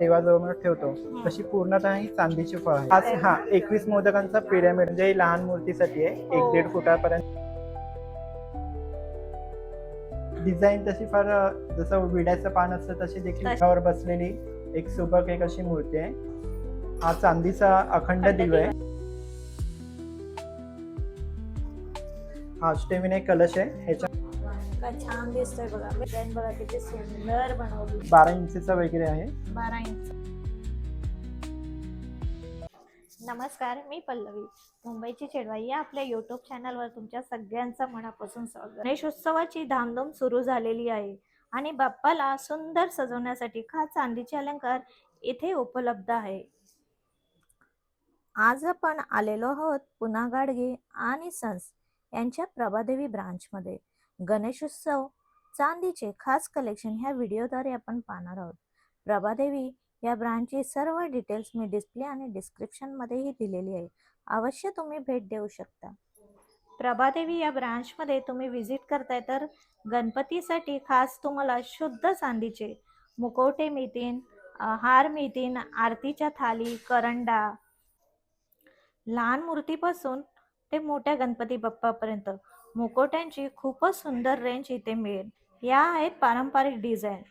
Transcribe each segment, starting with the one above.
देवाजवळ ठेवतो. तशी पूर्णतः ही चांदीची फळ आहे आज हा एकवीस मोदकांचा पिरॅमिड म्हणजे ही लहान मूर्तीसाठी आहे. एक हो. दीड फुटापर्यंत. डिझाईन तशी फार जसं विड्याचं पान असतं तशी देखील. त्यावर बसलेली एक सुबक एक अशी मूर्ती आहे. हा चांदीचा अखंड अखंड दिवा आहे. हा अष्टविनायक कलश आहे. ह्याच्या छान दिसतोय बघा. डिझाईन बघा किती सुंदर बनवली. बारा इंचीचा वगैरे आहे. बारा इंच. नमस्कार मी पल्लवी. मुंबईची चेडवाई या आपल्या युट्यूब चॅनलवर तुमच्या सगळ्यांचं मनापासून स्वागत. गणेशोत्सवाची धामधूम सुरू झालेली आहे. आणि बाप्पाला सुंदर सजवण्यासाठी खास चांदीचे अलंकार इथे उपलब्ध आहे. आज आपण आलेलो आहोत पुन्हा गाडगे आणि सन्स यांच्या प्रभादेवी ब्रांचमध्ये गणेशोत्सव चांदीचे खास कलेक्शन ह्या व्हिडिओद्वारे आपण पाहणार आहोत. प्रभादेवी या ब्रँडची सर्व डिटेल्स मी डिस्प्ले आणि डिस्क्रिप्शनमध्येही दिलेली आहे. अवश्य तुम्ही भेट देऊ शकता. प्रभादेवी या ब्रांचमध्ये तुम्ही व्हिजिट करताय तर गणपतीसाठी खास तुम्हाला शुद्ध चांदीचे मुकवटे मिळतील हार मिळतील आरतीच्या थाली करंडा लहान मूर्तीपासून ते मोठ्या गणपती बाप्पापर्यंत. मुकोट्यांची खूपच सुंदर रेंज इथे मिळेल. या आहेत पारंपरिक डिझाईन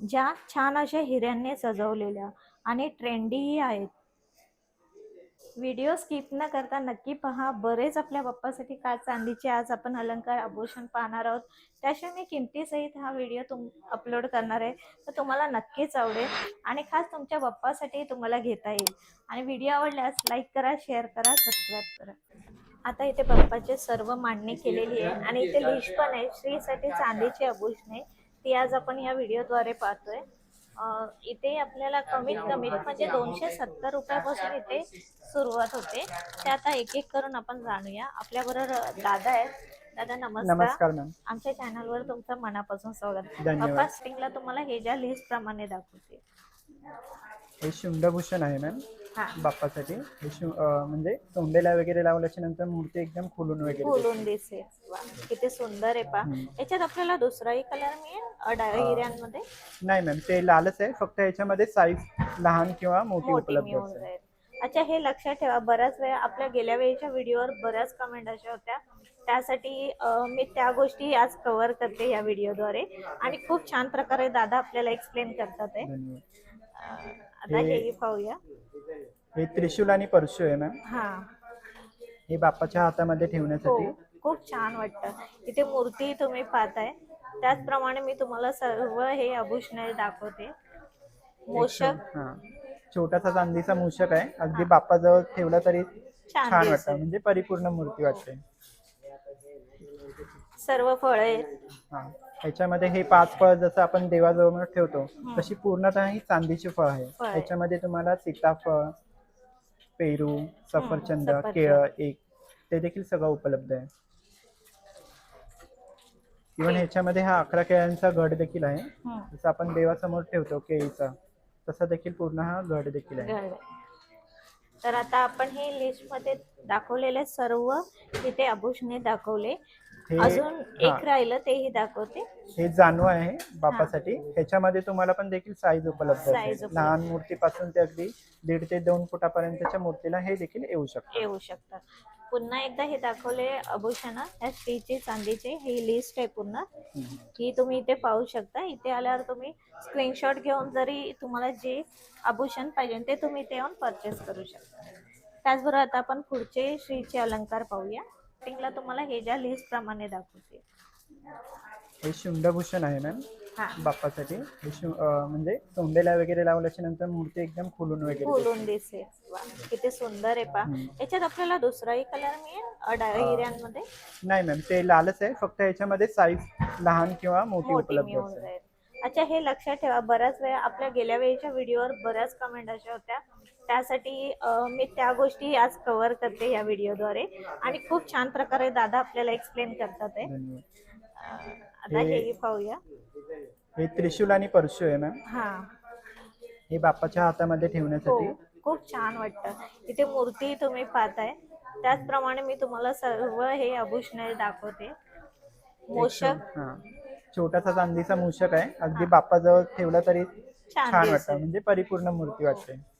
ज्या छान अशा हिऱ्यांनी सजवलेल्या आणि ट्रेंडीही आहेत. व्हिडिओ स्किप न करता नक्की पहा. बरेच आपल्या बाप्पासाठी का चांदीचे आज आपण अलंकार आभूषण पाहणार आहोत. त्याशिवाय मी किमतीसहित हा व्हिडिओ तुम अपलोड करणार आहे. तर तुम्हाला नक्कीच आवडेल आणि खास तुमच्या बाप्पासाठी तुम्हाला घेता येईल. आणि व्हिडिओ आवडल्यास लाईक करा शेअर करा सबस्क्राईब करा. आता इथे बाप्पाचे सर्व मांडणी केलेली आहे आणि इथे लिस्ट पण आहे. श्रीसाठी चांदीची आभूषणे ती आज आपण या व्हिडिओद्वारे पाहतोय. इथे आपल्याला कमीत कमी म्हणजे दोनशे सत्तर रुपयापासून इथे सुरुवात होते. ते आता एक एक करून आपण जाणूया. आपल्या बरोबर दादा आहेत. दादा नमस्कार. नमस्कार मॅम आमच्या चॅनलवर तुमचं मनापासून स्वागत धन्यवाद. बाप्पा स्टिंगला तुम्हाला हे ज्या लिस्ट प्रमाणे दाखवते. हे शुंडभूषण आहे मॅम बाप्पासाठी. हे अं, म्हणजे तोंडेला वगैरे लावल्याच्या नंतर मूर्ती एकदम खुलून वगैरे दिसते. फुलून दिसे वा, किती सुंदर आहे पा. याच्यात आपल्याला दुसराही कलर मिळेल? अडा हिऱ्यांमध्ये? नाही मॅम ते लालच आहे. फक्त याच्यामध्ये साईज लहान किंवा मोठी मोठी उपलब्ध मिळून जाईल. अच्छा हे लक्षात ठेवा. बऱ्याच वेळा आपल्या गेल्या वेळेच्या व्हिडिओवर बऱ्याच कमेंट अशा होत्या. त्यासाठी अं, मी त्या गोष्टी आज कव्हर करते या व्हिडिओद्वारे आणि खूप छान प्रकारे दादा आपल्याला एक्सप्लेन करतात आहे. धन्यवाद. आता हे- हे पाहूया. हे त्रिशूल आणि परशू आहे मॅम हा. हे बाप्पाच्या हातामध्ये हो ठेवण्यासाठी खूप छान वाटतं. इथे मूर्ती तुम्ही पाहताय. त्याचप्रमाणे मी तुम्हाला सर्व हे आभूषणे दाखवते. मोषक हा. छोटासा चांदीचा मूषक आहे. अगदी बाप्पाजवळ ठेवला तरी छान छान दिसेल. वाटतं म्हणजे परिपूर्ण मूर्ती वाटते. सर्व फळे हा. ह्याच्यामध्ये हे पाच फळ जसं आपण देवाजवळ ठेवतो तशी पूर्णतः ही चांदीची फळ आहे फळ आहे. ह्याच्यामध्ये तुम्हाला सीताफळ पेरू सफरचंद सफरचंद. केळ एक ते देखील सगळं उपलब्ध आहे इव्हन ह्याच्यामध्ये हा अकरा केळ्यांचा घड देखील आहे. जसं आपण देवासमोर ठेवतो केळीचा तसा देखील पूर्ण हा घड देखील आहे. तर आता आपण हे लिस्टमध्ये दाखवलेले सर्व इथे आभूषणे दाखवले अजून एक राहिलं तेही दाखवते. हे जानू आहे बापासाठी. ह्याच्यामध्ये तुम्हाला पण देखील साईज उपलब्ध Size आहे उपलब्ध. लहान मूर्तीपासून ते अगदी दीड ते दोन फुटापर्यंतच्या मूर्तीला हे देखील येऊ शकतं. येऊ शकतात पुन्हा एकदा हे दाखवले आभूषण ह्या स्त्रीचे चांदीचे ही लिस्ट आहे पूर्ण. हम्म. ही तुम्ही इथे पाहू शकता. इथे आल्यावर तुम्ही स्क्रीनशॉट घेऊन जरी तुम्हाला जे आभूषण पाहिजे ते तुम्ही इथे येऊन परचेस करू शकता. त्याचबरोबर आता आपण पुढचे श्रीचे अलंकार पाहूया. स्टार्टिंगला तुम्हाला हे ज्या लिस्ट प्रमाणे दाखवते. हे शुंडभूषण आहे मॅम हा. बाप्पासाठी. हे शु अं, म्हणजे तोंडेला वगैरे लावल्याच्या नंतर मूर्ती एकदम खुलून वगैरे दिसते. फुलून दिसे वा, किती सुंदर आहे पा हम्म. याच्यात आपल्याला दुसराही कलर मिळेल? अडा हिऱ्यांमध्ये? नाही मॅम ते लालच आहे. फक्त ह्याच्यामध्ये साईज लहान किंवा मोठी मोठी उपलब्ध मिळून जाईल. अच्छा हे लक्षात ठेवा. बऱ्याच वेळा आपल्या गेल्या वेळेच्या व्हिडिओवर बऱ्याच कमेंट अशा होत्या. त्यासाठी मी त्या गोष्टी आज कव्हर करते या व्हिडिओद्वारे. आणि खूप छान प्रकारे दादा आपल्याला एक्सप्लेन करतात आहे आता हे- हे पाहूया. हे त्रिशूल आणि परशू आहे मॅम हा. हे बाप्पाच्या हातामध्ये हो ठेवण्यासाठी खूप छान वाटतं. इथे मूर्ती तुम्ही पाहताय. त्याचप्रमाणे मी तुम्हाला सर्व हे आभूषणे दाखवते. मोषक हा. छोटासा चांदीचा मूषक आहे. अगदी बाप्पाजवळ ठेवला तरी छान वाटतं. म्हणजे परिपूर्ण मूर्ती वाटते.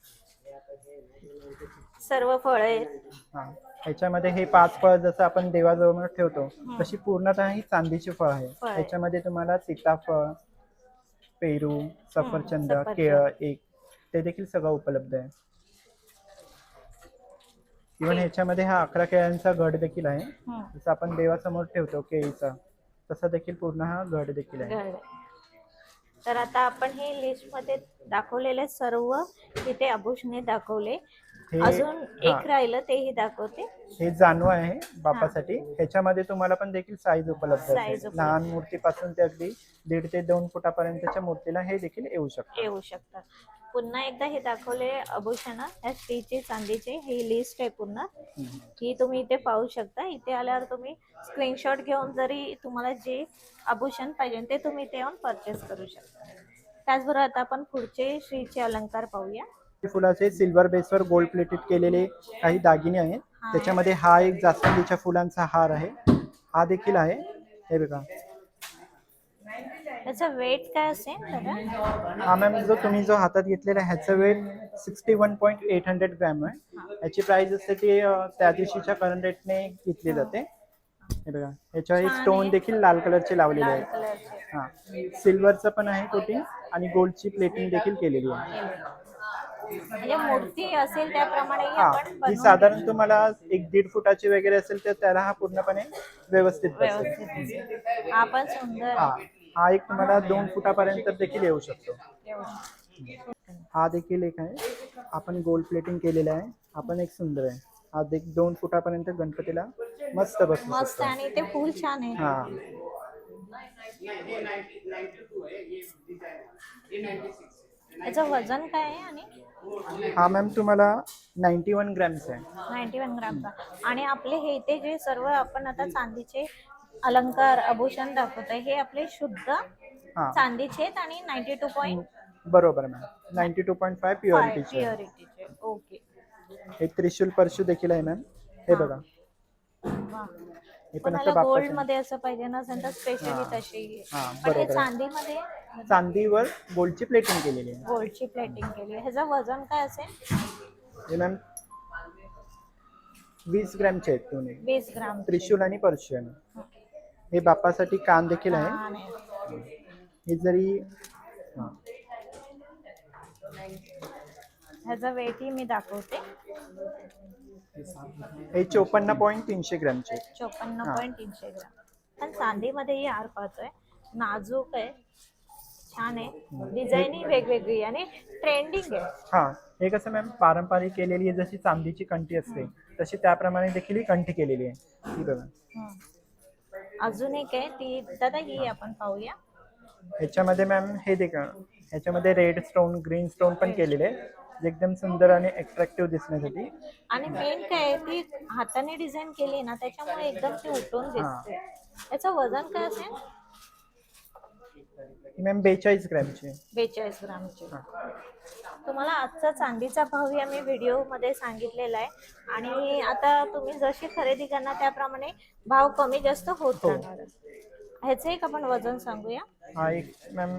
सर्व फळ आहेत. हा. ह्याच्यामध्ये हे पाच फळ जसं आपण देवाजवळ ठेवतो तशी पूर्णतः ही चांदीची फळ आहे फळ आहे. ह्याच्यामध्ये तुम्हाला सीताफळ पेरू सफरचंद सफरचंद. केळ एक ते देखील सगळं उपलब्ध आहे. इव्हन ह्याच्यामध्ये हा अकरा केळ्यांचा घड देखील आहे. जसं आपण देवासमोर ठेवतो केळीचा तसा देखील पूर्ण हा घड देखील आहे. घड. तर आता आपण हे लिस्टमध्ये दाखवलेले सर्व इथे आभूषणे दाखवले. हे अजून हा, एक राहिलं तेही दाखवते. हे जानू आहे बापासाठी. ह्याच्यामध्ये तुम्हाला पण देखील साईज उपलब्ध Size आहे उपलब्ध. लहान मूर्तीपासून ते अगदी दीड ते दोन फुटापर्यंतच्या मूर्तीला हे देखील येऊ शकतं. येऊ शकतात पुन्हा एकदा हे दाखवले आभूषण ह्या स्टीलचे चांदीचे ही लिस्ट आहे पुन्हा हम्म. ही तुम्ही इथे पाहू शकता. इथे आल्यावर तुम्ही स्क्रीनशॉट घेऊन जरी तुम्हाला जे आभूषण पाहिजे ते तुम्ही इथे येऊन परचेस करू शकता. त्याचबरोबर आता आपण पुढचे श्रीचे अलंकार पाहूया. फुलाचे सिल्वर बेसवर गोल्ड प्लेटेड केलेले काही दागिने आहेत. हा. त्याच्यामध्ये हा एक जास्वंदीच्या फुलांचा हार आहे. हा देखील आहे. हे बघा. त्याचा वेट काय असेल हा मॅम जो तुम्ही जो हातात घेतलेला ह्याचं weight sixty one point eight hundred gram आहे याची प्राइस असते ती अं, त्या दिवशीच्या करंट रेटने घेतली जाते. हे बघा. याच्यावर छान स्टोन. देखील लाल कलरचे लावलेले लाल आहेत. कलरचे हा. सिल्वरचं पण आहे कोटिंग आणि गोल्डची प्लेटिंग देखील केलेली आहे. म्हणजे मूर्ती असेल त्याप्रमाणे हा आपण ही बनवून साधारण तुम्हाला एक दीड फुटाची वगैरे असेल तर त्याला हा पूर्णपणे व्यवस्थित बसेल. व्यवस्थित दिसेल. हा पण सुंदर हा हा एक तुम्हाला दोन फुटापर्यंत देखील येऊ शकतो. एवढा. हा देखील एक आहे. आपण गोल्ड प्लेटिंग केलेला आहे. हा पण एक सुंदर आहे. हा देख दोन फुटापर्यंत गणपतीला मस्त बसू मस्त शकतो आणि ते फुल छान आहे. हा. त्याचं वजन काय आहे आणि हा मॅम तुम्हाला नाईन्टी वन ग्रॅम्स आहे. नाईन्टी वन ग्रामचा आणि आपले हे इथे जे सर्व आपण आता चांदीचे अलंकार आभूषण दाखवतोय हे आपले शुद्ध हा. चांदीचे आहेत आणि नाईन्टी टू पॉईंट बरोबर ma'am. Ninety two point five प्युअरिटीचे प्युरिटीचे ओके. हे त्रिशूल परशू देखील आहे मॅम. हे हा. बघा. हे. पण कोणाला असं गोल्ड बाप्पाचं मध्ये असं पाहिजे तर स्पेशली हा. तशी. हा, पण हे बरोबर आहे. चांदीमध्ये चांदीवर गोल्डची प्लेटिंग केलेली आहे. गोल्डची प्लेटिंग केली आहे. ह्याचं वजन काय असेल? हे मॅम वीस ग्रॅमचे आहेत दोन्ही. वीस ग्राम त्रिशूल आणि परशुन हे बाप्पासाठी कान देखील आहे. हे जरी हा. ह्याचा वेटही मी दाखवते. हे चोपन्न पॉईंट तीनशे ग्रॅमचे आहेत. चोपन्न हा. पॉईंट तीनशे ग्राम. पण चांदीमध्येही हार पाहतोय. नाजूक आहे. छान आहे. डिझाईनही वेगवेगळी आणि ट्रेंडिंग आहे. हा हे कसं मॅम पारंपरिक केलेली आहे जशी चांदीची कंठी असते तशी त्याप्रमाणे देखील ही कंठी केलेली आहे. ही बघा. अजून एक आहे ती दादा ही आपण पाहूया. ह्याच्यामध्ये मॅम हे देखा ह्याच्यामध्ये रेड स्टोन ग्रीन स्टोन पण केलेले आहे. जे एकदम सुंदर आणि अट्रॅक्टिव्ह दिसण्यासाठी. आणि मेन काय आहे, ती हाताने डिझाईन केली ना त्याच्यामुळे एकदम ती उठून दिसते. याचं वजन काय असेल? ही मॅम बेचाळीस ग्रॅमची बेचाळीस ग्रामचे हा. तुम्हाला आजचा चांदीचा भावही आम्ही व्हिडिओमध्ये सांगितलेला आहे आणि आता तुम्ही जशी खरेदी करणार त्याप्रमाणे भाव कमी जास्त होत हो. ह्याचं एक आपण वजन सांगूया हा एक मॅम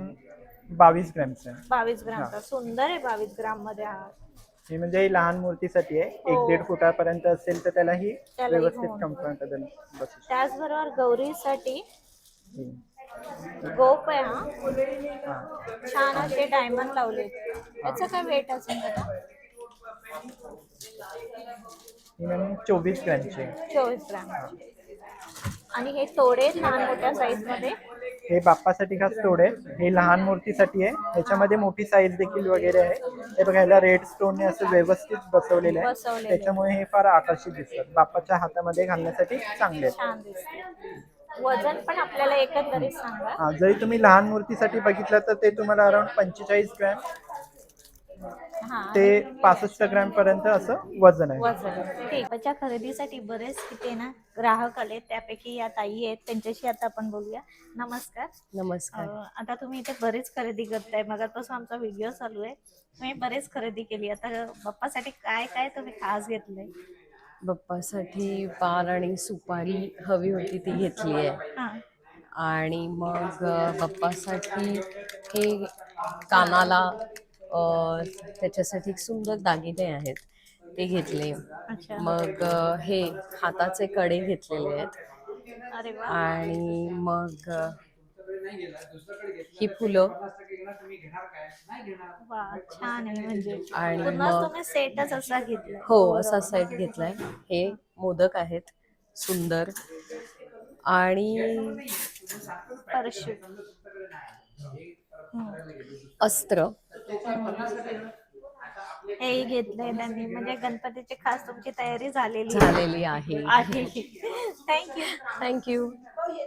बावीस ग्रॅमचा आहे बावीस ग्रामचा सुंदर आहे बावीस ग्राममध्ये हा हे म्हणजे लहान मूर्तीसाठी आहे एक हो. दीड फुटापर्यंत असेल तर त्यालाही त्यालाही व्यवस्थित होऊन. बसू. त्याचबरोबर गौरीसाठी. गोप आहे हा. छान असे डायमंड लावले. याचं काय वेट असेल ही मॅम चोवीस ग्रॅमची. चोवीस ग्राम. आणि हे तोडे लहान मोठ्या साईजमध्ये? हे बाप्पासाठी खास तोड. हे लहान मूर्तीसाठी आहे. ह्याच्यामध्ये मोठी साईज देखील वगैरे आहे. हे बघा ह्याला रेड स्टोनने असं व्यवस्थित बसवलेलं आहे. त्याच्यामुळे हे फार आकर्षित दिसतात. बाप्पाच्या हातामध्ये घालण्यासाठी चांगले वजन पण आपल्याला एकंदरीत सांगा. हा जरी तुम्ही लहान मूर्तीसाठी बघितलं तर ते तुम्हाला अराउंड पंचेचाळीस ग्रॅम हा. ते पासष्ट ग्रॅम पर्यंत असं वजन आहे. वजन. ठीक. त्याच्या खरेदीसाठी बरेच तिथे ना ग्राहक आले त्यापैकी या ताई आहेत त्यांच्याशी आता आपण बोलूया. नमस्कार. नमस्कार. अं, आता तुम्ही इथे बरेच खरेदी करताय. मगापासून आमचा व्हिडिओ चालू आहे. तुम्ही बरेच खरेदी केली. आता बाप्पासाठी काय काय तुम्ही खास घेतलंय? बाप्पासाठी पार आणि सुपारी हवी होती ती घेतली आहे. हा. आणि मग बाप्पासाठी हे कानाला अ, त्याच्यासाठी एक सुंदर दागिने आहेत ते घेतले. अच्छा. मग अ, हे हाताचे कडे घेतलेले आहेत. अरे वा. आणि मग ही फुलं. छान आहे म्हणजे. आणि मग- तुम्ही सेटच असा घेतलाय. हो असा सेट घेतलाय. हे मोदक आहेत सुंदर. आणि परशु अस्त्र. हे घेतलंय त्यांनी. म्हणजे गणपतीची खास तुमची तयारी झालेली झालेली आहे. आहे. थँक्यू थँक्यू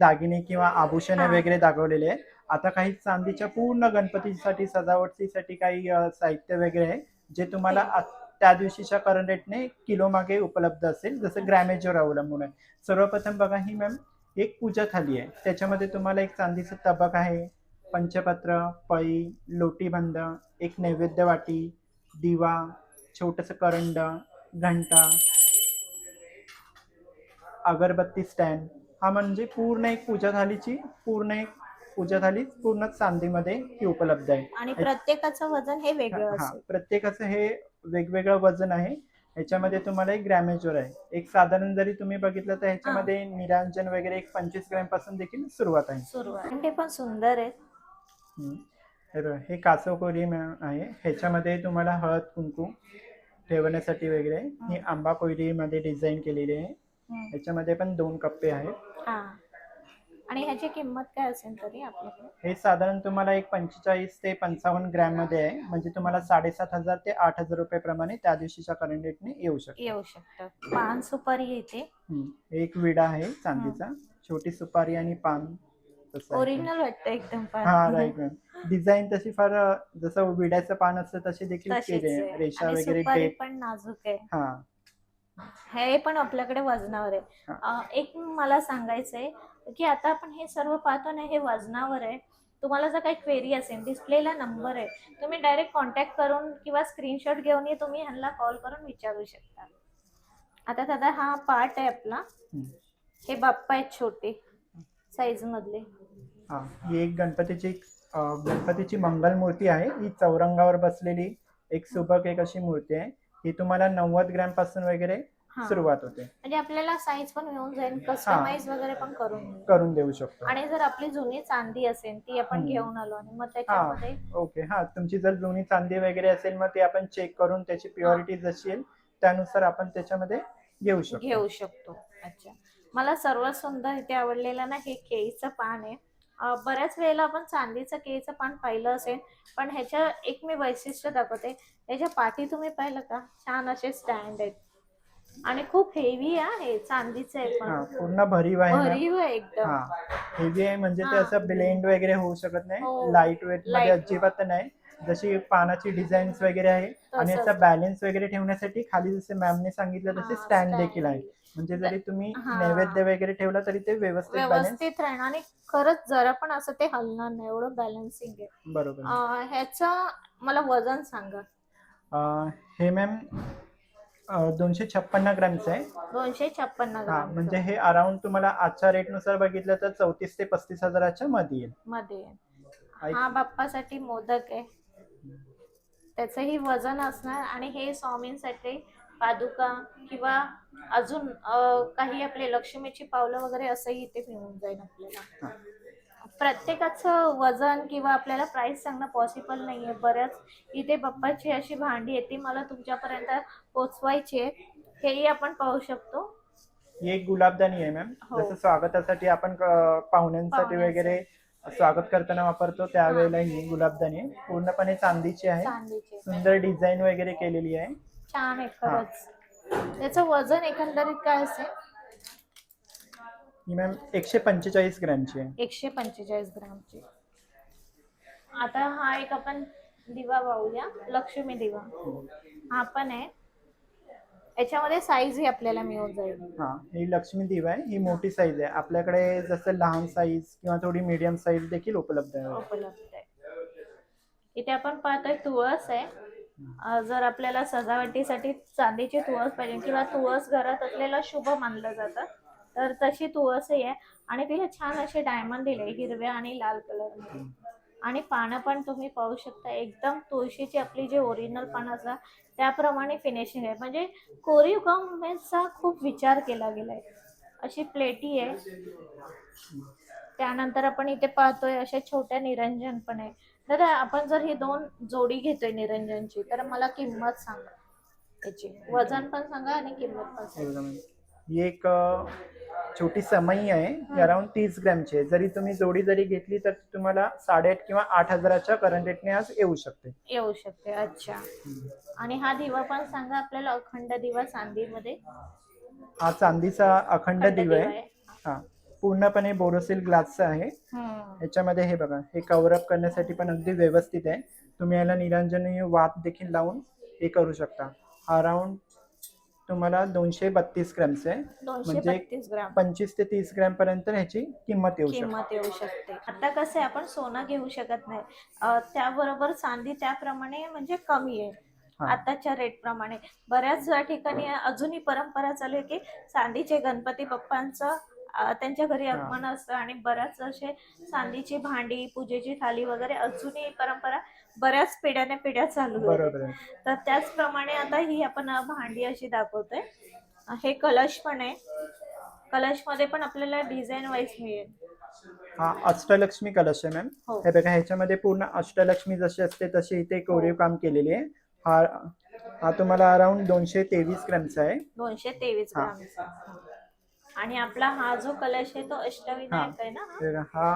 दागिने किंवा आभूषणे. वगैरे दाखवलेले आहेत. आता काही चांदीच्या पूर्ण गणपतीसाठी सजावटीसाठी काही साहित्य वगैरे आहे जे तुम्हाला त्या दिवशीच्या करंट रेटने किलो मागे उपलब्ध असेल जसं ग्रॅमेजवर अवलंबून आहे. सर्वप्रथम बघा ही मॅम एक पूजा थाली आहे. त्याच्यामध्ये तुम्हाला एक चांदीचं तबक आहे पंचपत्र पळी लोटीबंद एक नैवेद्य वाटी दिवा छोटंसं करंड घंटा अगरबत्ती स्टँड हा म्हणजे पूर्ण एक पूजा थालीची पूर्ण एक पूजा थाली पूर्ण चांदीमध्ये ही उपलब्ध आहे. आणि प्रत्येकाचं वजन हे वेगळं हा असेल. प्रत्येकाचं हे वेगवेगळं वजन आहे. ह्याच्यामध्ये तुम्हाला एक ग्रॅमेजवर आहे. एक साधारण जरी तुम्ही बघितलं तर ह्याच्यामध्ये निरांजन वगैरे एक पंचवीस ग्रॅमपासून देखील सुरुवात आहे. आणि ते पण सुंदर आहेत हम्म. हे बघा, हे कासवकोरी आहे. ह्याच्यामध्ये तुम्हाला हळद कुंकू ठेवण्यासाठी वगैरे ही आंबा कोयरीमध्ये डिझाईन केलेली आहे. हम्म. ह्याच्यामध्ये पण दोन कप्पे आहेत. हा. आणि ह्याची किंमत काय असेल तरी आपल्याकडे? हे साधारण तुम्हाला एक पंचेचाळीस ते पंचावन्न ग्रॅममध्ये आहे. म्हणजे तुम्हाला साडेसात हजार ते आठ हजार रुपये प्रमाणे त्या दिवशीच्या करंट रेटने येऊ शकते. येऊ शकतं. पान सुपारी येते. हम्म. एक विडा आहे चांदीचा. छोटी सुपारी आणि पान तसं आहे. ओरिजिनल वाटतं एकदम हा पान राईट मॅम डिझाईन तशी फार अ, जसं विड्याचं पान असतं तशी देखील तशीच केली आहे. आहे. रेषा आणि वगैरे सुपारी पण नाजूक आहे. हा. हे पण आपल्याकडे वजनावर आहे. अं, एक मला सांगायचंय की आता आपण हे सर्व पाहतो ना हे वजनावर आहे. तुम्हाला जर काही क्वेरी असेल डिस्प्लेला नंबर आहे तुम्ही डायरेक्ट कॉन्टॅक्ट करून किंवा स्क्रीनशॉट घेऊन तुम्ही ह्यांना कॉल करून विचारू शकता. आता दादा हा पार्ट आहे आपला. हम्म. हे बाप्पा आहेत छोटे साईज मधले. हा ही एक गणपतीची अ, गणपतीची मंगल मूर्ती आहे. ही चौरंगावर बसलेली एक सुबक एक अशी मूर्ती आहे. ही तुम्हाला नव्वद ग्रॅमपासून वगैरे हा. सुरुवात होते. म्हणजे आपल्याला साईज पण मिळून जाईल कस्टमाइज वगैरे पण करून मिळेल. करून देऊ शकतो. आणि जर आपली जुनी चांदी असेल ती आपण हम्म. घेऊन आलो आणि मग त्याच्यामध्ये ओके. हा. तुमची जर जुनी चांदी वगैरे असेल मग ते आपण चेक करून त्याची प्युरिटी जशी येईल त्यानुसार आपण त्याच्यामध्ये घेऊ शकतो. घेऊ शकतो. अच्छा. मला सर्वात सुंदर इथे आवडलेलं ना हे केळीचं पान आहे. बऱ्याच वेळेला आपण चांदीचं केळीचं पान पाहिलं असेल पण ह्याच्या एक मी वैशिष्ट्य दाखवते ह्याच्या पाठी तुम्ही पाहिलं का छान असे स्टँड आहेत आणि खूप हेवी आहे चांदीचं आहे हा पण पूर्ण भरीव आहे ना भरीव आहे एकदम हा हेवी आहे म्हणजे ते हा. असं ब्लेंड वगैरे होऊ शकत नाही हो. लाइट वेटमध्ये Light. अजिबात नाही जशी पानाची डिझाईन्स वगैरे आहे आणि तसंच. याचा बॅलन्स वगैरे ठेवण्यासाठी खाली जसे मॅमने सांगितलं तसे हा, स्टँड stand. देखील आहे म्हणजे जरी तुम्ही हा. नैवेद्य वगैरे ठेवला तरी ते व्यवस्थित व्यवस्थित राहणार आणि खरंच जरा पण असं ते हलणार नाही एवढं बॅलन्सिंग आहे. बरोबर. अं, ह्याचं मला वजन सांगा. अं, हे मॅम दोनशे छप्पन्न ग्रॅमचं आहे. दोनशे छप्पन्न हा ग्राम म्हणजे हे अराउंड तुम्हाला आजच्या रेटनुसार बघितलं तर चौतीस ते पस्तीस हजाराच्या मध्ये येईल. मध्ये हा बाप्पासाठी मोदक आहे. त्याचंही वजन असणार. आणि हे स्वामींसाठी पादुका किंवा अजून काही आपले लक्ष्मीची पावलं वगैरे असंही इथे मिळून जाईल आपल्याला. प्रत्येकाचं वजन किंवा आपल्याला प्राइस सांगणं पॉसिबल नाहीये. बऱ्याच इथे बाप्पाची अशी भांडी आहे ती मला तुमच्यापर्यंत पोचवायची आहे. हेही आपण पाहू शकतो. ही एक गुलाबदानी आहे मॅम हो. जसं स्वागतासाठी आपण पाहुण्यांसाठी. वगैरे स्वागत करताना वापरतो त्यावेळेला ही गुलाबदानी आहे. पूर्णपणे चांदीची आहे. चांदीचे सुंदर डिझाईन वगैरे केलेली आहे. छान आहे खरंच. त्याचं वजन एकंदरीत काय असेल? ही मॅम एकशे पंचेचाळीस ग्रॅमची आहे. एकशे पंचेचाळीस ग्रामची. आता हा एक आपण दिवा पाहूया लक्ष्मी दिवा. हा पण आहे. याच्यामध्ये साईज ही आपल्याला मिळून जाईल. हा ही लक्ष्मी दिवा आहे. ही मोठी साईज आहे. आपल्याकडे जसं लहान साईज किंवा थोडी मीडियम साईज देखील उपलब्ध आहे. उपलब्ध आहे. इथे आपण पाहतोय तुळस आहे. जर आपल्याला सजावटीसाठी चांदीची तुळस पाहिजे किंवा तुळस घरात असलेलं शुभ मानलं जातं तर तशी तुळसही आहे. आणि तिला छान असे डायमंड दिले हिरव्या आणि लाल कलर आणि पानं पण तुम्ही पाहू शकता एकदम तुळशीची आपली जी ओरिजिनल पानं असतात त्याप्रमाणे फिनिशिंग आहे. म्हणजे कोरीव कामचा खूप विचार केला गेलाय. अशी प्लेटी आहे. त्यानंतर आपण इथे पाहतोय अशा छोट्या निरंजन पण आहे. दादा आपण जर ही दोन जोडी घेतोय निरंजनची तर मला किंमत सांगा. त्याची वजन पण सांगा आणि किंमत पण सांगा. ही एक अ, छोटी समई आहे. अराउंड तीस ग्रॅमची आहे. जरी तुम्ही जोडी जरी घेतली तर ती तुम्हाला साडेआठ किंवा आठ हजाराच्या करंट रेटने आज येऊ शकते. येऊ शकते. अच्छा. आणि हा दिवा पण सांगा आपल्याला अखंड दिवा चांदीमध्ये? हा चांदीचा अखंड दिवा आहे. हा. पूर्णपणे बोरोसिल ग्लासचा आहे. याच्यामध्ये हे बघा हे कव्हर अप करण्यासाठी पण अगदी व्यवस्थित आहे. तुम्ही याला निरंजनी वात देखील लावून हे करू शकता. राऊंड तुम्हाला दोनशे बत्तीस ग्रॅमचे म्हणजे पंचवीस ते तीस ग्रॅम पर्यंत ह्याची किंमत येऊ शकते. किंमत येऊ शकते. आता कसं आहे आपण सोनं घेऊ शकत नाही. त्याबरोबर चांदी त्याप्रमाणे म्हणजे कमी आहे. आताच्या रेट प्रमाणे. बऱ्याच ठिकाणी अजूनही परंपरा चालू आहे की चांदीचे गणपती बाप्पांचं त्यांच्या घरी. आगमन असतं आणि बऱ्याच असे चांदीची भांडी पूजेची थाली वगैरे अजूनही परंपरा बऱ्याच पिढ्याने पिढ्या चालू आहे. तर त्याचप्रमाणे आता ही आपण भांडी अशी दाखवतोय. हे कलश पण आहे. कलशमध्ये पण आपल्याला डिझाईन वाईज मिळेल. हा अष्टलक्ष्मी कलश आहे मॅम. हो. हे बघा ह्याच्यामध्ये पूर्ण अष्टलक्ष्मी जशी असते तशी इथे कोरीव काम केलेली आहे. हा हा तुम्हाला अराउंड दोनशे तेवीस ग्रॅमचा आहे. दोनशे तेवीस हा. ग्रामचा. आणि आपला हा जो कलश आहे तो अष्टविनायक आहे ना? हा? तर हा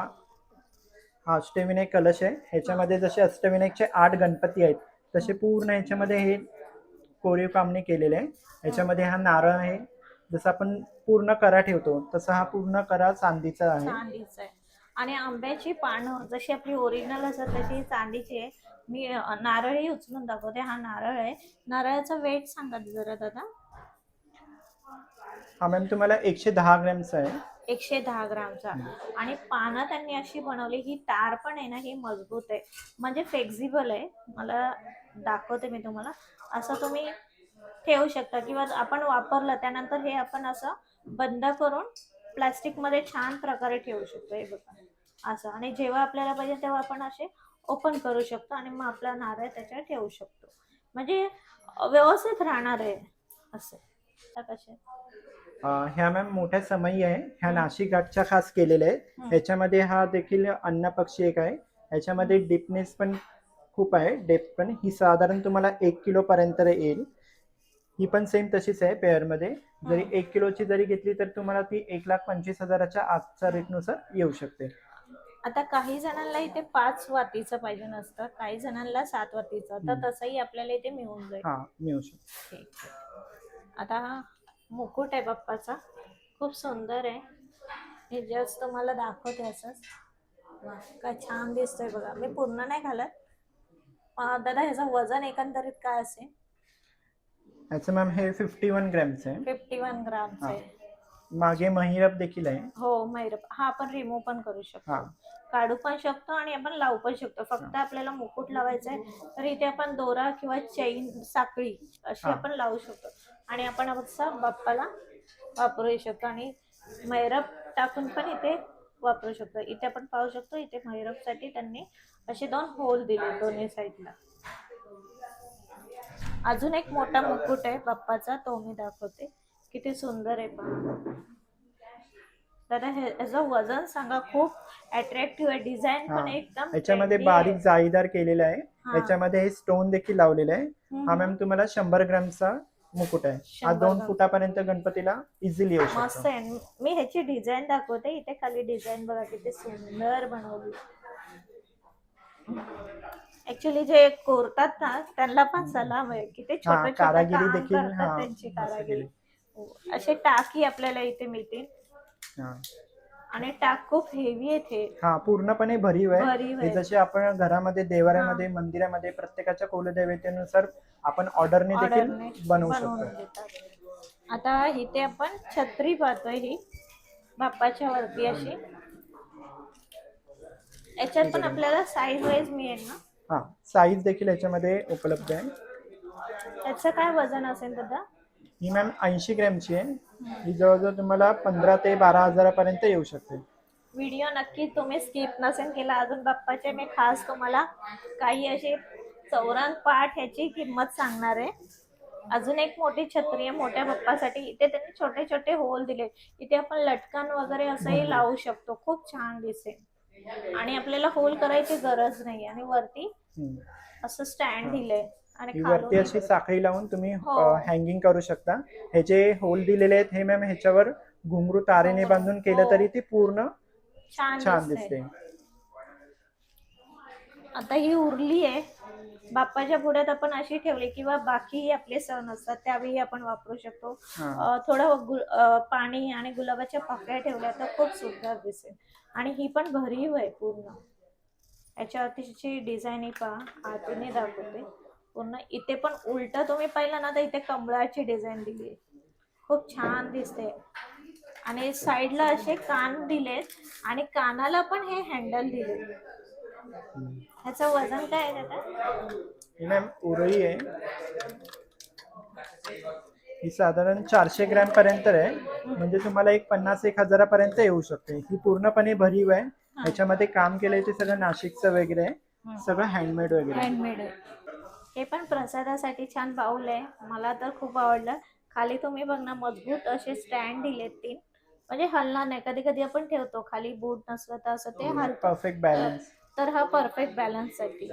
हा अष्टविनायक कलश आहे. ह्याच्यामध्ये जसे अष्टविनायकचे आठ गणपती आहेत तसे पूर्ण ह्याच्यामध्ये हे कोरीव कामने केलेले आहे. ह्याच्यामध्ये हा नारळ आहे. जसं आपण पूर्ण करा ठेवतो तसा हा पूर्ण करा चांदीचा आहे. चांदीचं आहे. आणि आंब्याची पानं जशी आपली ओरिजिनल असतात तशी चांदीची आहे. मी अं, नारळही उचलून दाखवते. हा नारळ आहे. नारळाचा वेट सांगा जरा दादा. हा मॅम तुम्हाला एकशे दहा ग्रॅमचा आहे. एकशे दहा ग्रामचा. आणि पानं त्यांनी अशी बनवली ही तार पण आहे ना ही मजबूत आहे. म्हणजे फ्लेक्झिबल आहे. मला दाखवते मी तुम्हाला. असं तुम्ही ठेवू शकता किंवा आपण वापरलं त्यानंतर हे आपण असं बंद करून प्लास्टिकमध्ये छान प्रकारे ठेवू शकतो. हे बघा. असं. आणि जेव्हा आपल्याला पाहिजे तेव्हा आपण असे ओपन करू शकतो आणि मग आपला नारळ त्याच्यावर ठेवू शकतो. म्हणजे व्यवस्थित राहणार आहे. असं. कसे? ह्या मॅम मोठ्या समयी आहे. ह्या नाशिक घाटच्या खास केलेल्या आहेत. ह्याच्यामध्ये हा देखील अन्न पक्षी एक आहे. ह्याच्यामध्ये डिपनेस पण खूप आहे. डेप पण ही साधारण तुम्हाला एक किलो पर्यंत येईल. ही पण सेम तशीच आहे पेअरमध्ये. जरी. एक किलोची जरी घेतली तर तुम्हाला ती एक लाख पंचवीस हजाराच्या आजच्या रेटनुसार येऊ शकते. आता काही जणांना इथे पाच वातीचं पाहिजे नसतं. काही जणांना सात वातीचं. तर. तसंही आपल्याला इथे मिळून जाईल. हा मिळू शकते. आता मुकुट आहे बाप्पाचा. खूप सुंदर आहे. हे जस्ट तुम्हाला दाखवते असंच. काय छान दिसतोय बघा. मी पूर्ण नाही घालत. दादा ह्याचं वजन एकंदरीत काय असेल? ह्याचं मॅम हे फिफ्टी वन ग्रॅमचं आहे. फिफ्टी वन ग्रामचं. आहे. मागे महिरप देखील आहे. हो मैरप हा आपण रिमूव्ह पण करू शकतो. काढू पण शकतो आणि आपण लावू पण शकतो. फक्त आपल्याला मुकुट लावायचा आहे तर इथे आपण दोरा किंवा चैन साखळी अशी. आपण लावू शकतो. आणि आपण असं बाप्पाला वापरू शकतो आणि मैरप टाकून पण इथे वापरू शकतो इथे आपण पाहू शकतो इथे मैरपसाठी त्यांनी असे दोन होल दिले दोन्ही साईडला अजून एक मोठा मुकुट आहे बाप्पाचा तो मी दाखवते किती सुंदर आहे पहा दादा ह्याचं वजन सांगा खूप अट्रॅक्टिव्ह आहे डिझाईन पण. एकदम आहे. बारीक जाळीदार केलेलं आहे. ह्याच्यामध्ये हे स्टोन देखील लावलेलं आहे. हा मॅम तुम्हाला शंभर ग्रॅमचा मुकुट आहे हा दोन. फुटापर्यंत गणपतीला इझिली येऊ मस्त शकतो आहे मी ह्याची डिझाईन दाखवते इथे खाली डिझाईन बघा किती सुंदर बनवली ऍक्च्युली जे कोरतात ना त्यांना पण सलाम आहे किती हा छोटे छोटे कारागिरी काम देखील करतात हा त्यांची मस्त कारागिरी. हो. असे टाकी आपल्याला इथे मिळतील हा. आणि टाक खूप हेवी आहेत हे हा पूर्णपणे भरीव आहे. भरीव हे आहे. जसे आपण घरामध्ये देवाऱ्यामध्ये मंदिरामध्ये प्रत्येकाच्या कुलदेवतेनुसार आपण ऑर्डरने देखील ऑर्डरने बनवू बनवून शकतो. देतात. आता इथे आपण छत्री पाहतोय ही बाप्पाच्या वरती अशी. याच्यात पण आपल्याला साईज वाईज मिळेल ना? हा साईज देखील याच्यामध्ये उपलब्ध आहे. त्याचं काय वजन असेल दादा? ही मॅम ऐंशी ग्रॅमची आहे. ही जवळजवळ तुम्हाला पंधरा ते बारा हजारापर्यंत येऊ शकते. व्हिडिओ नक्की तुम्ही स्किप नसेल केला. अजून बाप्पाचे मी खास तुम्हाला काही असे चौरंग पाठ ह्याची किंमत सांगणार आहे. अजून एक मोठी छत्री आहे. मोठ्या बाप्पासाठी इथे त्यांनी छोटे छोटे होल दिले. इथे आपण लटकन वगैरे असंही लावू शकतो. खूप छान दिसेल. आणि आपल्याला होल करायची गरज नाही आणि वरती. असं स्टँड दिलंय. आणि ही वरती अशी साखळी लावून तुम्ही हो. हँगिंग करू शकता. हे जे होल दिलेले आहेत हे मॅम ह्याच्यावर घुंगरू तारेने बांधून केलं हो. तरी ती पूर्ण छान दिसते. आता ही उरली आहे. बाप्पाच्या पुढ्यात आपण अशी ठेवली किंवा बाकीही आपले सण असतात त्यावेळी आपण वापरू शकतो. हा. थोडं पाणी आणि गुलाबाच्या पाकळ्या ठेवल्या तर खूप सुंदर दिसेल. आणि ही पण भरीव आहे पूर्ण. याच्यावरतीची डिझाईन पहा हातीने दाखवते. पूर्ण. इथे पण उलट तुम्ही पाहिलं ना तर इथे कमळाची डिझाईन दिली खूप छान दिसते. आणि साईडला असे कान दिलेत आणि कानाला पण हे हँडल दिले. ह्याचं वजन काय आहे त्याचं? मॅम उरळी आहे. ही साधारण चारशे ग्रॅम पर्यंत आहे. म्हणजे तुम्हाला एक पन्नास एक हजारापर्यंत येऊ शकते. ही पूर्णपणे भरीव आहे. ह्याच्यामध्ये काम केलंय ते सगळं नाशिकचं वगैरे आहे. सगळं हँडमेड वगैरे. हँडमेड हे पण प्रसादासाठी छान बाऊल आहे. मला तर खूप आवडलं. खाली तुम्ही बघ ना मजबूत असे स्टँड दिलेत तीन म्हणजे हलणार नाही. कधी कधी आपण ठेवतो खाली बूट नसलं तर असं ते हल परफेक्ट बॅलन्स तर हा परफेक्ट बॅलन्ससाठी.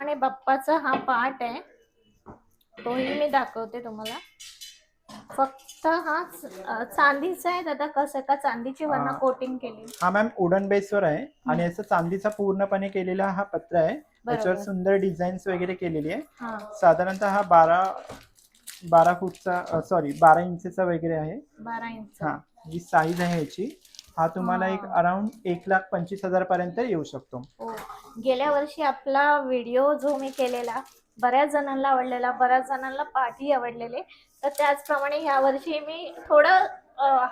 आणि बाप्पाचा हा पार्ट आहे. तोही मी दाखवते तुम्हाला. फक्त हा चांदीचा आहे. दादा कसं का? चांदीची वरनं. कोटिंग केली हा मॅम वुडन बेसवर आहे. आणि याचा चांदीचा पूर्णपणे केलेला हा पत्र आहे. त्याच्यावर सुंदर डिझाईन्स वगैरे केलेली आहे. हा. साधारणतः हा बारा बारा फूटचा सॉरी बारा इंचचा वगैरे आहे. बारा इंच. हा जी साईज आहे याची हा तुम्हाला एक हा. अराउंड एक लाख पंचवीस हजार पर्यंत येऊ शकतो. हो. गेल्या वर्षी आपला व्हिडिओ जो मी केलेला बऱ्याच जणांना आवडलेला बऱ्याच जणांना पाठी आवडलेले. तर त्याचप्रमाणे ह्या वर्षी मी थोडं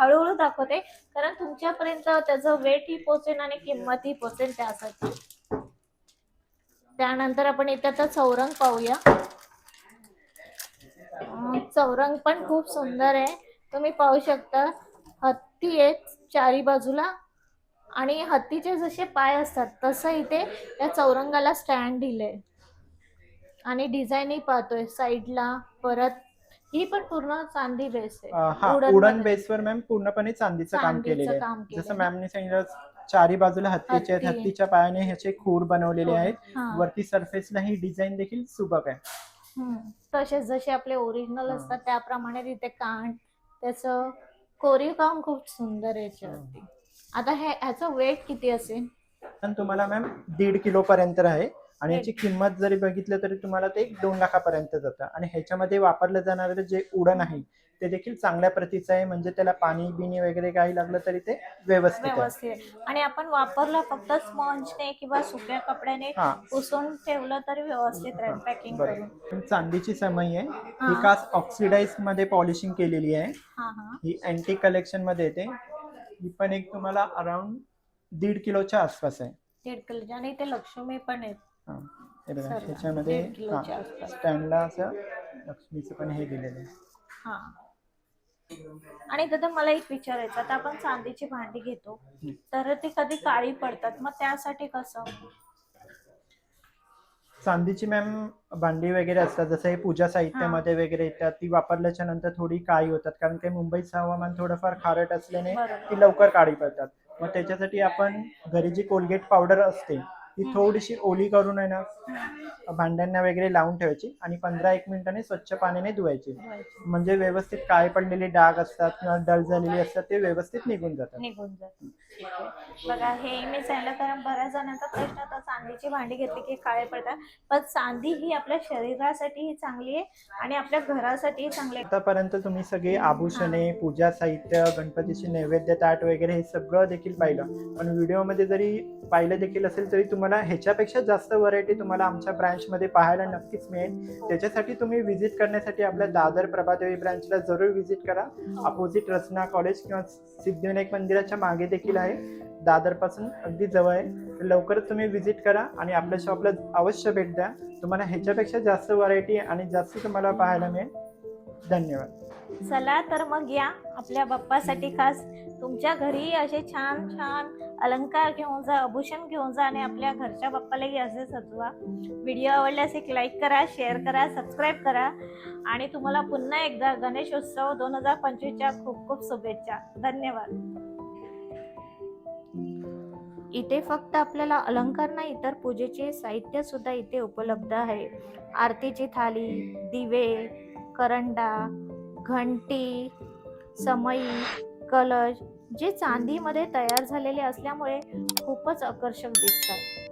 हळूहळू दाखवते. कारण तुमच्यापर्यंत त्याचं वेटही पोचेल आणि किंमतही पोचेल त्यासाठी. त्यानंतर आपण इथे आता चौरंग पाहूया. चौरंग पण खूप सुंदर आहे. तुम्ही पाहू शकता हत्ती आहेत चारी बाजूला आणि हत्तीचे जसे पाय असतात तसं इथे त्या चौरंगाला स्टँड दिलंय. आणि डिझाईनही पाहतोय साईडला परत ही पण पूर्ण चांदी बेस आहे. हा मध्ये. बेसवर मॅम पूर्णपणे चांदीचं काम केलेलं काम आहे. जसं. मॅमने सांगितलं चारी बाजूला हत्तीचे आहेत हत्ती. हत्तीच्या पायाने ह्याचे खूर बनवलेले. आहेत हा. वरती सरफेसला ही डिझाईन देखील सुबक आहे हम्म. तसेच जसे आपले ओरिजिनल हा. असतात त्याप्रमाणे तिथे कान त्याचं कोरीव काम खूप सुंदर आहे याच्यावरती आता हे ह्याचं वेट किती असेल पण तुम्हाला मॅम दीड किलो पर्यंत आहे आणि. याची किंमत जरी बघितलं तरी तुम्हाला ते दोन लाखापर्यंत जातं आणि ह्याच्यामध्ये वापरलं जाणारं जे उडण आहे ते देखील चांगल्या प्रतीचं आहे. म्हणजे त्याला पाणी बिनी वगैरे काही लागलं तरी ते व्यवस्थित आहे. व्यवस्थित आणि आपण वापरलं फक्त स्पॉन्जने किंवा सुक्या कपड्याने हा. पुसून ठेवलं तरी व्यवस्थित राहील पॅकिंग करून. बरोबर चांदीची समई आहे. हा. ही काच ऑक्सिडाइजमध्ये पॉलिशिंग केलेली आहे. हा हा. ही अँटी कलेक्शनमध्ये येते. ही पण एक तुम्हाला अराउंड दीड किलोच्या आसपास आहे. दीड किलो आणि ते लक्ष्मी पण आहेत. हा. हे बघा सर्व. ह्याच्यामध्ये दीड किलोच्या आसपास. स्टँडला असं लक्ष्मीचं पण हे दिलेलं आहे. हा. आणि दादा मला एक विचारायचं आता आपण चांदीची भांडी घेतो. तर ती कधी काळी पडतात? मग त्यासाठी कसं? चांदीची मॅम भांडी वगैरे असतात जसं हे पूजा साहित्यामध्ये वगैरे येतात ती वापरल्याच्या नंतर थोडी काळी होतात. कारण की मुंबईचं हवामान थोडंफार खारट असल्याने. ती लवकर काळी पडतात. मग त्याच्यासाठी आपण घरी जी कोलगेट पावडर असते ती थोडीशी ओली करून आहे ना भांड्यांना वगैरे लावून ठेवायची आणि पंधरा एक मिनिटांनी स्वच्छ पाण्याने धुवायची. म्हणजे व्यवस्थित काळे पडलेले डाग असतात किंवा डल झालेले असतात ते व्यवस्थित निघून जातात. निघून बघा हे मी सांगितलं कारण बऱ्याच जणांचा प्रश्न होता चांदीची भांडी घेतली की काळे पडतात. पण चांदी ही आपल्या शरीरासाठीही चांगली आहे आणि आपल्या घरासाठीही चांगली आहे. आतापर्यंत तुम्ही सगळे आभूषणे पूजा साहित्य गणपतीचे नैवेद्य ताट वगैरे हे सगळं देखील पाहिलं. पण व्हिडिओमध्ये जरी पाहिलं देखील असेल तरी तुम्हाला ह्याच्यापेक्षा जास्त व्हरायटी तुम्हाला आमच्या ब्रँचमध्ये पाहायला नक्कीच मिळेल. त्याच्यासाठी तुम्ही व्हिजिट करण्यासाठी आपल्या दादर प्रभादेवी ब्रँचला जरूर व्हिजिट करा. अपोजिट रचना कॉलेज किंवा सिद्धिविनायक मंदिराच्या मागे देखील आहे. दादरपासून अगदी जवळ आहे. तर लवकरच तुम्ही व्हिजिट करा आणि आपल्या शॉपला अवश्य भेट द्या. तुम्हाला ह्याच्यापेक्षा जास्त व्हरायटी आणि जास्त तुम्हाला पाहायला मिळेल. धन्यवाद. चला तर मग या आपल्या बाप्पासाठी खास. तुमच्या घरी असे छान छान अलंकार घेऊन जा आभूषण घेऊन जा आणि आपल्या घरच्या बाप्पालाही असे सजवा. व्हिडिओ आवडल्यास एक लाईक करा शेअर करा सबस्क्राईब करा. आणि तुम्हाला पुन्हा एकदा गणेश उत्सव दोन हजार पंचवीसच्या खूप खूप शुभेच्छा. धन्यवाद. इथे फक्त आपल्याला अलंकार नाही तर पूजेचे साहित्य सुद्धा इथे उपलब्ध आहे. आरतीची थाली दिवे करंडा घंटी समई कलश जे चांदीमध्ये तयार झालेले असल्यामुळे खूपच आकर्षक दिसतात.